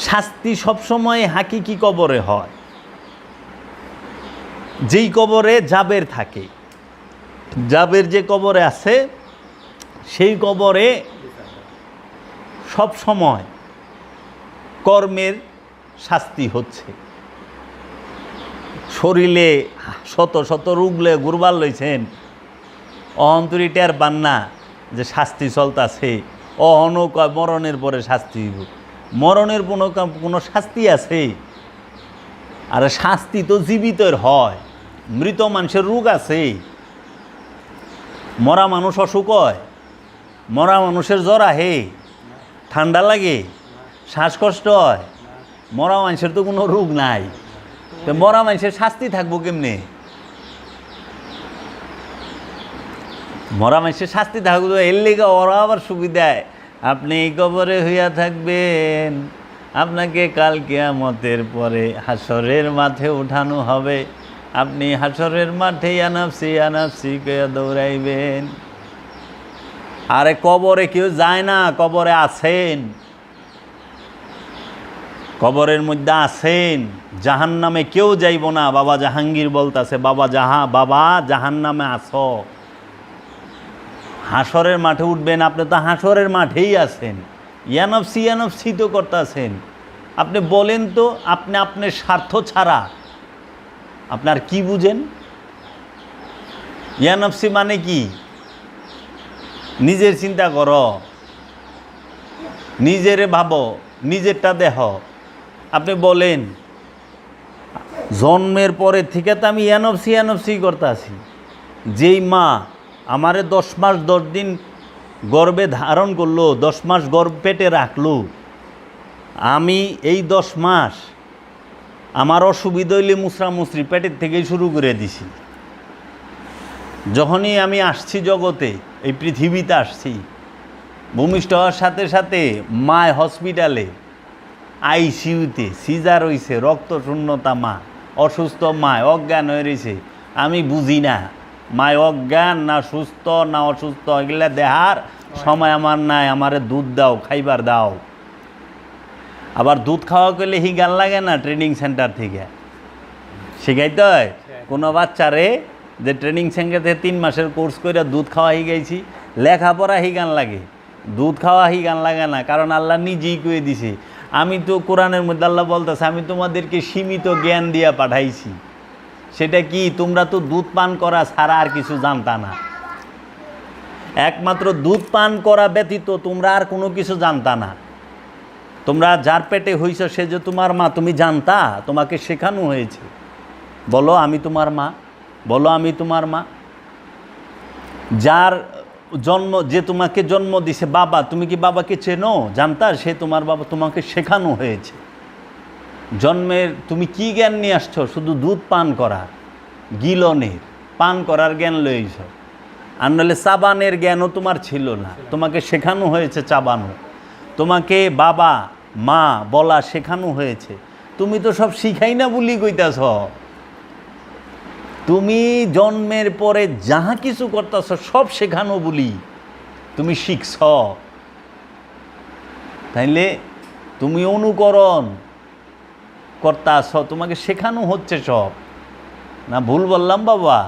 শাস্তি সবসময় হাকিকি কবরে হয়। যেই কবরে জাবের থাকে, জাবের যে কবরে আছে, সেই কবরে সব সময় কর্মের শাস্তি হচ্ছে। শরীরে শত শত রুগলে গুরবার লইছেন। অহন্তরি টের যে শাস্তি চলতাছে। অহন মরণের পরে শাস্তি মরণের কোনো কোনো শাস্তি আছে? আর শাস্তি তো জীবিতর হয়। মৃত মানুষের রোগ আছে। মরা মানুষ অসুখ হয়। মরা মানুষের জ্বর আহে। ঠান্ডা লাগে। শ্বাসকষ্ট হয়। মরা মানুষের তো কোনো রোগ নাই। তো মরা মানুষের শাস্তি থাকব কেমনে? মরা মানুষের শাস্তি থাকব এর লেগে ওরা আবার সুবিধায় আপনি কবরে হইয়া থাকবেন। আপনাকে কাল কেয়ামতের পরে হাসরের মাঠে উঠানো হবে। আপনি হাসরের মাঠে আনাপসি আনাপসি কে দৌড়াইবেন। আরে কবরে কেউ যায় না, কবরে আছেন। কবরের মধ্যে আছেন। জাহান নামে কেউ যাইব না। বাবা জাহাঙ্গীর বলতাছে, বাবা জাহা, বাবা জাহান নামে আস। হাসরের মাঠে উঠবেন, আপনি তো হাসরের মাঠেই আছেন। ইয়ানফসি ইয়ানফসি তো করতেছেন। আপনি বলেন তো, আপনি আপনার স্বার্থ ছাড়া। আপনার কি বুঝেন? ইয়ানফসি মানে কি? নিজের চিন্তা কর। নিজেরে ভাবো, নিজেরটা দেহ আপনি বলেন, জন্মের পরে থেকে তো আমি এনফসি এনফসি করতে আছি যেই মা আমারে দশ মাস, দশ দিন গর্বে ধারণ করল, দশ মাস গর্ভ পেটে রাখল। আমি এই দশ মাস আমার অসুবিধা হইলে মুসরা মুসরি পেটের থেকেই শুরু করে দিছি। যখনই আমি আসছি জগতে, এই পৃথিবীতে আসছি, ভূমিষ্ঠ হওয়ার সাথে সাথে মায় হসপিটালে, আইসিইউতে সিজার হইছে রক্ত শূন্যতা মা, অসুস্থ মায়, অজ্ঞান হয়ে রয়েছে আমি বুঝি না মায় অজ্ঞান না সুস্থ না অসুস্থ এগুলা দেহার সময় আমার নাই আমারে দুধ দাও খাইবার দাও। আবার দুধ খাওয়া করলে হি গান লাগে না ট্রেনিং সেন্টার থেকে। শিখাইতে হয়? কোনো বাচ্চারে যে ট্রেনিং সেন্টার থেকে তিন মাসের কোর্স করে দুধ খাওয়া হয়ে গেছি লেখাপড়া হি গান লাগে। দুধ খাওয়া হি গান লাগে না কারণ আল্লাহ নিজেই কয়ে দিছে। আমি তো কোরআনের মধ্যে আল্লাহ বলতেছে আমি তোমাদেরকে সীমিত জ্ঞান দিয়া পাঠাইছি। সেটা কি তোমরা তো দুধ পান করা ছাড়া আর কিছু জানতা না? একমাত্র দুধ পান করা ব্যতীত তোমরা আর কোনো কিছু জানতা না। তোমরা যার পেটে হইছ সে যে তোমার মা, তুমি জানতা? তোমাকে শেখানো হয়েছে। বলো, আমি তোমার মা? বলো, আমি তোমার মা? যার জন্ম, যে তোমাকে জন্ম দিছে বাবা, তুমি কি বাবাকে চেনো? জানতা? সে তোমার বাবা তোমাকে শেখানো হয়েছে। জন্মের, তুমি কি জ্ঞান নিয়ে আসছো? শুধু দুধ পান করার গিলনের, পান করার জ্ঞান লইছ। আর নাহলে চাবানের জ্ঞানও তোমার ছিল না। তোমাকে শেখানো হয়েছে চাবানো। তোমাকে বাবা, মা বলা শেখানো হয়েছে। তুমি তো সব শিখাই না বলি কইতাছ। তুমি জন্মের পরে যাহা কিছু করতেছ, সব শেখানো বলি তুমি শিখছ। তাইলে তুমি অনুকরণ করতাছ তোমাকে শেখানো হচ্ছে সব। না ভুল বললাম বাবা?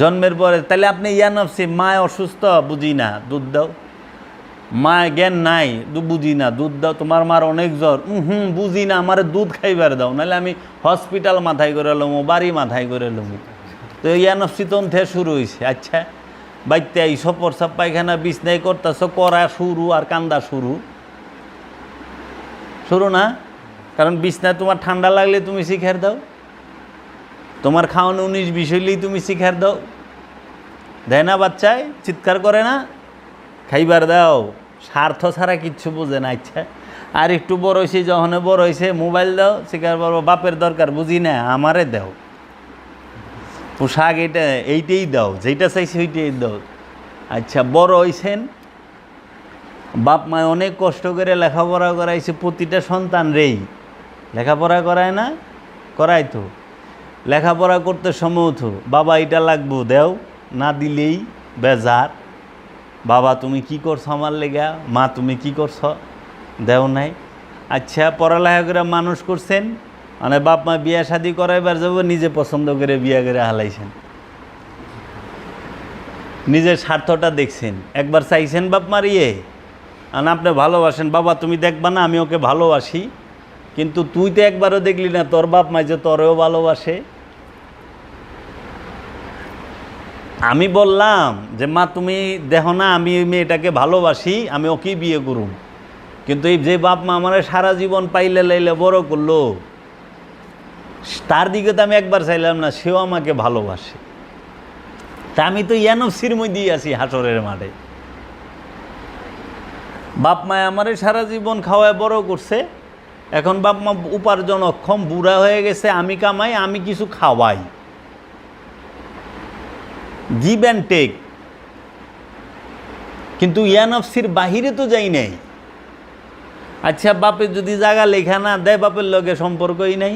জন্মের পরে, তাহলে আপনি ইয়ানফসি মায় অসুস্থ, বুঝি না, দুধ দাও। মা জ্ঞান নাই বুঝি না, দুধ দাও, তোমার মার অনেক জ্বর। হুম, বুঝি না, আমার দুধ খাইবার দাও, নাহলে আমি হসপিটাল মাথায় করে লমো, বাড়ি মাথায় করে লমো। তো ইয়ানফসি তখন থেকে শুরু হয়েছে আচ্ছা। বাইতে আইসো প্রসাব পায়খানা বিছনাই করতেছ, করা শুরু আর কান্দা শুরু। শুরু না? কারণ বিছনায় তোমার ঠান্ডা লাগলে তুমি শিখার দাও। তোমার খাওয়ানো উনিশ, বিশ হইলেই তুমি শিখার দাও। দেয় না বাচ্চায়, চিৎকার করে না। খাইবার দাও। স্বার্থ ছাড়া কিচ্ছু বোঝে না ইচ্ছা আর একটু বড় হয়েছে যখন বড় হয়েছে মোবাইল দাও, শিকার পারব বাপের দরকার, বুঝি না, আমারে দাও। পোশাক এটা, এইটাই দাও, যেইটা চাইছে ওইটাই দাও। আচ্ছা বড় হয়েছেন বাপ মায় অনেক কষ্ট করে লেখাপড়া করাইছে, প্রতিটা সন্তান রেই। লেখাপড়া করায় না? করাই তো। লেখাপড়া করতে সময় বাবা এটা লাগবো, দেও। না দিলেই বেজার। বাবা, তুমি কি করছ আমার লেগা? মা, তুমি কি করছ? দেও নাই। আচ্ছা পড়ালেখা করে মানুষ করছেন? মানে বাপ মা বিয়া শাদি করাইবার যাব, নিজে পছন্দ করে বিয়া করে হালাইছেন। নিজের স্বার্থটা দেখছেন। একবার চাইছেন বাপ মারিয়ে আর আপনি ভালোবাসেন। বাবা, তুমি দেখবা না, আমি ওকে ভালোবাসি। কিন্তু তুই তো একবারও দেখলি না, তোর বাপ মাই যে তোরেও ভালোবাসে। আমি বললাম যে, মা, তুমি দেখো না, আমি মেয়েটাকে ভালোবাসি, আমি ওকেই বিয়ে করুম। কিন্তু এই যে বাপ মা আমার সারা জীবন পাইলে লাইলে বড় করল, তার দিকে তো আমি একবার চাইলাম না, সেও আমাকে ভালোবাসে। তা আমি তো ইয়ানফসির মধ্যেই আছি হাসরের মাঠে। বাপ মায় আমারে সারা জীবন খাওয়ায় বড় করছে এখন বাপ মা উপার্জন অক্ষম, বুড়া হয়ে গেছে, আমি কামাই, আমি কিছু খাওয়াই। গিভ অ্যান্ড টেক কিন্তু ইয়ানফসির বাহিরে তো যাই নাই। আচ্ছা বাপের যদি জায়গা লেখা না দেয়, বাপের লগে সম্পর্কই নাই।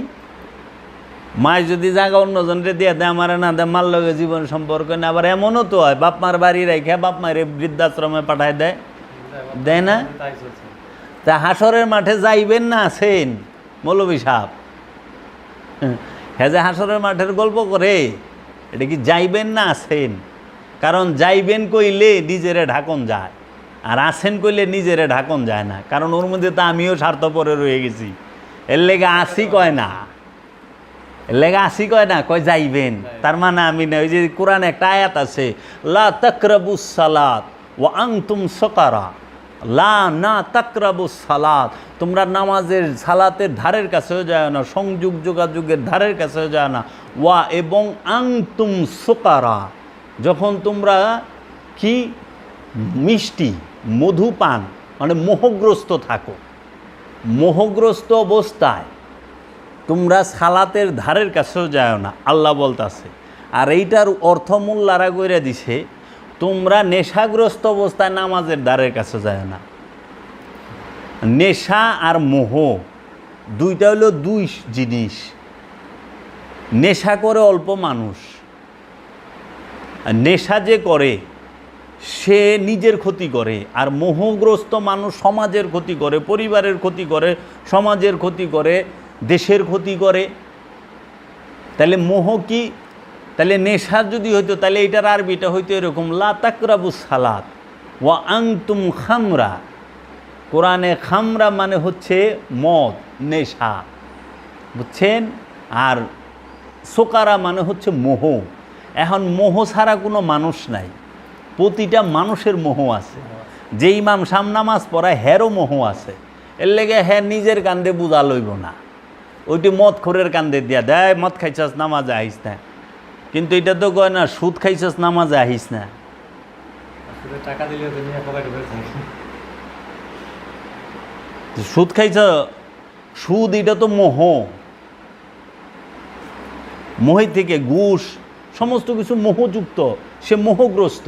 মায় যদি জায়গা অন্যজনরে দিয়ে দেয়, আমার না দেয়, মার লগে জীবন সম্পর্ক না আবার এমনও তো হয়, বাপ মার বাড়ি রেখে বাপ মায়ের বৃদ্ধাশ্রমে পাঠায় দেয়। দেয় না? তা হাসরের মাঠে যাইবেন না আছেন? মৌলবী সাপ হ্যাঁ যে হাসরের মাঠের গল্প করে, এটা কি যাইবেন না আছেন? কারণ যাইবেন কইলে নিজেরে ঢাকন যায়, আর আছেন কইলে নিজেরে ঢাকন যায় না। কারণ ওর মধ্যে তো আমিও স্বার্থপরে রয়ে গেছি। এর লেগে আসি কয় না? এর লেগে আসি কয় না? কয় যাইবেন। তার মানে আমি না, ওই যে কোরআন একটা আয়াত আছে, লা তাকরাবুস সালাত ওয়া আনতুম সকারা। লা না তাকরাবুস সালাত। তোমরা নামাজের সালাতের ধারের কাছেও যায় না, সংযোগ যোগাযোগের ধারের কাছেও যায় না। ওয়া এবং আংতুম সোকারা। যখন তোমরা কি? মিষ্টি, মধু পান মানে মোহগ্রস্ত থাকো। মোহগ্রস্ত অবস্থায় তোমরা সালাতের ধারের কাছেও যায় না, আল্লাহ বলতাছে। আর এইটার অর্থ মূল্যারা করে দিছে তোমরা নেশাগ্রস্ত অবস্থায় নামাজের দ্বারের কাছে যায় না। নেশা আর মোহ, দুইটা হলো দুই জিনিস। নেশা করে অল্প মানুষ। নেশা যে করে, সে নিজের ক্ষতি করে। আর মোহগ্রস্ত মানুষ সমাজের ক্ষতি করে, পরিবারের ক্ষতি করে, সমাজের ক্ষতি করে, দেশের ক্ষতি করে। তাহলে মোহ কি? তাহলে নেশা যদি হইতো, তাহলে এটার আরবিটা হইতো এরকম, লা তাকরাবু সালাত ওয়া আংতুম খামরা। কোরআনে খামরা মানে হচ্ছে মদ, নেশা, বুঝছেন? আর সোকারা মানে হচ্ছে মোহ। এখন মোহ ছাড়া কোনো মানুষ নাই। প্রতিটা মানুষের মোহ আছে। যে ইমাম সামনামাজ পড়ায়, হেরও মোহ আছে। এর লেগে হ্যাঁ নিজের কান্দে বুঝা লইব না। ওইটি মদ খোরের কান্দে দিয়া, দেয়, মদ খাইছাস, নামাজ আইস না। কিন্তু এটা তো কয় না সুদ খাইছাস নামাজে আহিস না। টাকা দিলে সুদ খাইছ সুদ এটা তো মোহ। মোহে থেকে ঘুষ সমস্ত কিছু মোহযুক্ত সে মোহগ্রস্ত।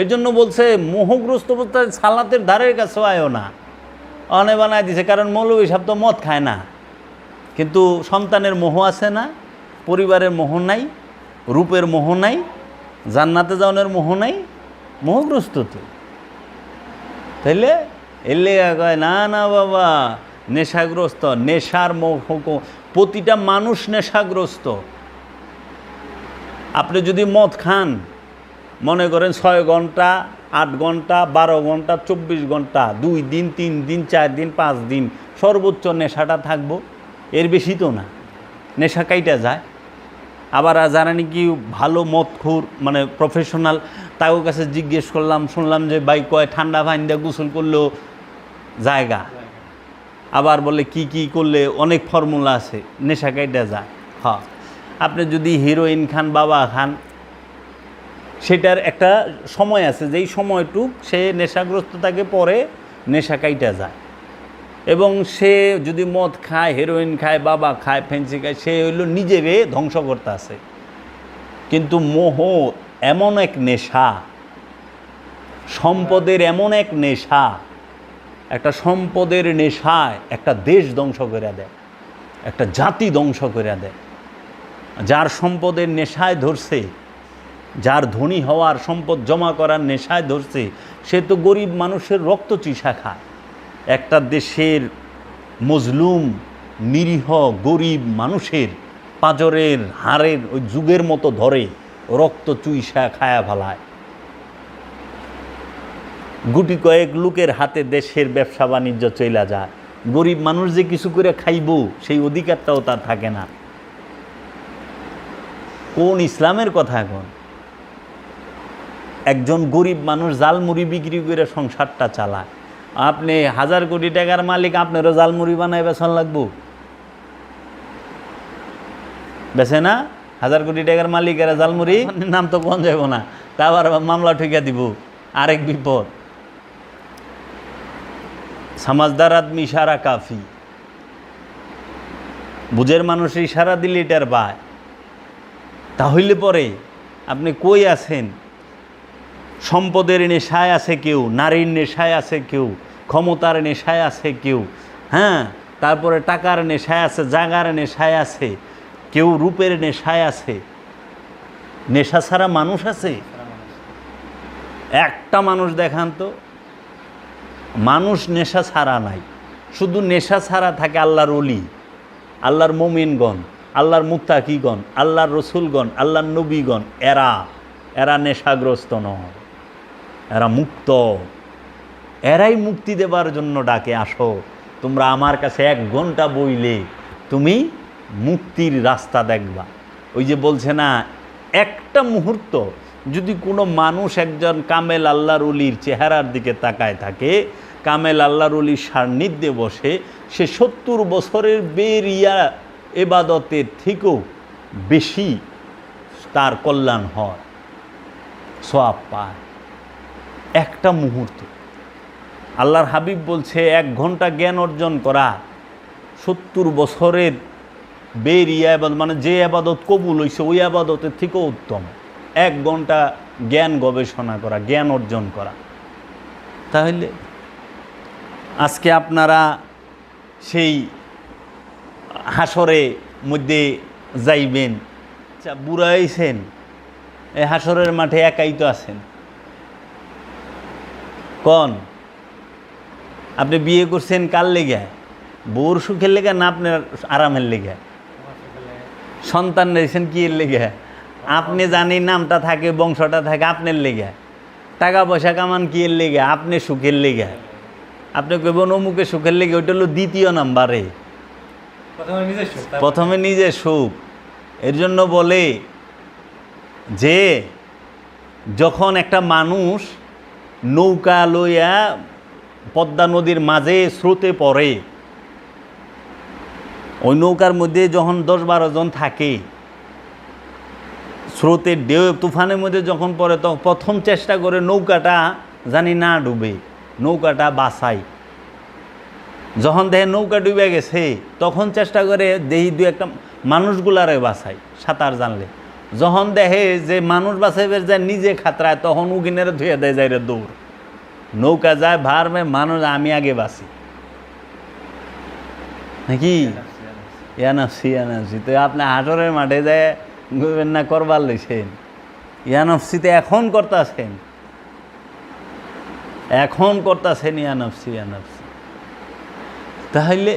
এর জন্য বলছে মোহগ্রস্ত বলতে সালাতের ধারের কাছে আয়ও না। অনে বানায় দিছে কারণ মৌলবী সাহেব তো মদ খায় না। কিন্তু সন্তানের মোহ আছে না পরিবারের মোহ নাই। রূপের মোহ নাই, জান্নাতে যাওয়ানোর মোহ নাই, মোহগ্রস্ত তো। তাইলে এলে কয়, না না, বাবা, নেশাগ্রস্ত, নেশার মোহ প্রতিটা মানুষ নেশাগ্রস্ত। আপনি যদি মদ খান, মনে করেন ছয় ঘণ্টা, আট ঘণ্টা, বারো ঘণ্টা, চব্বিশ ঘণ্টা, দুই দিন, তিন দিন, চার দিন, পাঁচ দিন, সর্বোচ্চ নেশাটা থাকব, এর বেশি তো না। নেশা কাইটা যায়। আবার যারা নাকি ভালো মদখুর মানে প্রফেশনাল তাও কাছে জিজ্ঞেস করলাম, শুনলাম যে ভাই কয়, ঠান্ডা ভাইন দিয়ে গোসল করলেও জায়গা। আবার বলে, কি কি করলে? অনেক ফর্মুলা আছে, নেশা কাইটা যায় হ্যাঁ আপনি যদি হিরোইন খান, বাবা খান, সেটার একটা সময় আছে, যেই সময়টুক সে নেশাগ্রস্ত থাকে পরে নেশা কাইটা যায়। এবং সে যদি মদ খায় হেরোইন খায়, বাবা খায় ফেন্সি খায়, সে হইল নিজেরে ধ্বংস করতে আছে। কিন্তু মোহ এমন এক নেশা, সম্পদের এমন এক নেশা, একটা সম্পদের নেশায় একটা দেশ ধ্বংস করে দেয়, একটা জাতি ধ্বংস করে দেয়। যার সম্পদের নেশায় ধরছে, যার ধনী হওয়ার সম্পদ জমা করার নেশায় ধরছে, সে তো গরিব মানুষের রক্ত চিসা খায়। একটা দেশের মজলুম, নিরীহ, গরিব মানুষের পাজরের হাড়ের ওই যুগের মতো ধরে রক্ত চুইসা খায়া ফেলায়। গুটি কয়েক লোকের হাতে দেশের ব্যবসা বাণিজ্য চইলা যায়। গরিব মানুষ যে কিছু করে খাইব, সেই অধিকারটাও তার থাকে না। কোন ইসলামের কথা এখন? একজন গরিব মানুষ জালমুড়ি বিক্রি করে সংসারটা চালায়। আপনি হাজার কোটি টাকার মালিক, আপনারও জালমুড়ি বানায় বেসন লাগবো। বেছে না? হাজার কোটি টাকার মালিক এরা জালমুড়ি নাম তো কোন যাব না। তা আবার মামলা ঠেকা দিব, আরেক বিপদ। সমাজদার আদমি ইশারা কাফি। বুঝের মানুষ ইশারা দিলে এটার বায়। তাহলে পরে আপনি কই আছেন? সম্পদের নেশায় আছে কেউ, নারীর নেশায় আছে কেউ, ক্ষমতার নেশায় আছে কেউ হ্যাঁ? তারপরে টাকার নেশায় আছে জাগার নেশায় আছে, কেউ রূপের নেশায় আছে। নেশা ছাড়া মানুষ আছে? একটা মানুষ দেখান তো। মানুষ নেশা ছাড়া নাই। শুধু নেশা ছাড়া থাকে আল্লাহর অলি আল্লাহর মোমিনগণ, আল্লাহর মুক্তাকিগণ আল্লাহর রসুলগণ, আল্লাহর নবীগণ, এরা এরা নেশাগ্রস্ত নয়। এরা মুক্ত। এরাই মুক্তি দেবার জন্য ডাকে, আসো, তোমরা আমার কাছে এক ঘণ্টা বইলে, তুমি মুক্তির রাস্তা দেখবা। ওই যে বলছে না, একটা মুহূর্ত যদি কোনো মানুষ একজন কামেল আল্লাহর উলির চেহারার দিকে তাকায় থাকে, কামেল আল্লাহর উলির সান্নিধ্যে বসে, সে সত্তর বছরের বেরিয়া এবাদতের থেকেও বেশি তার কল্যাণ হয়। সোয়াব পায়। একটা মুহূর্ত। আল্লাহর হাবিব বলছে, এক ঘণ্টা জ্ঞান অর্জন করা, সত্তর বছরের বের ইয়া আবাদত মানে যে আবাদত কবুল হয়েছে ওই আবাদতের থেকেও উত্তম। এক ঘণ্টা জ্ঞান গবেষণা করা, জ্ঞান অর্জন করা। তাহলে আজকে আপনারা সেই হাসরে মধ্যে যাইবেন। আচ্ছা বুড়া হয়েছেন এই হাসরের মাঠে একাই তো আছেন। কন? আপনি বিয়ে করছেন কার লেগে? বউর সুখের লেগে না আপনার আরামের লেগে? সন্তান রয়েছেন কি এর লেগে? আপনি জানি নামটা থাকে বংশটা থাকে আপনার লেগে। টাকা পয়সা কামান কি এর লেগে? আপনি সুখের লেগে। আপনি কইবেন অমুকে সুখের লেগে ওইটা হলো দ্বিতীয় নাম্বারে। প্রথমে নিজে সুখ। এর জন্য বলে যে যখন একটা মানুষ নৌকা লইয়া পদ্মা নদীর মাঝে স্রোতে পড়ে। ওই নৌকার মধ্যে যখন দশ বারো জন থাকে স্রোতের ঢেউ, তুফানের মধ্যে যখন পড়ে, তখন প্রথম চেষ্টা করে নৌকাটা জানি না ডুবে, নৌকাটা বাসাই যখন দেখে নৌকা ডুবে গেছে, তখন চেষ্টা করে দেহি দু একটা মানুষগুলারে বাঁচাই সাঁতার জানলে। যখন দেখে যে মানুষ বাঁচাইবে যায় নিজে খাতরায়, তখন উকিনের ধুয়ে দেয় যায় দৌড়। নৌকা যায়, ভার মে মানুষ, আমি আগে বাঁচি। নাকি? ইয়ানফসি ইয়ানফসি। তো আপনি হাটরের মাঠে যায় না করবার লইছেন, ইয়ানফসিতে এখন করতেছেন? এখন করতেছেন ইয়ানফসি ইয়ানফসি। তাহলে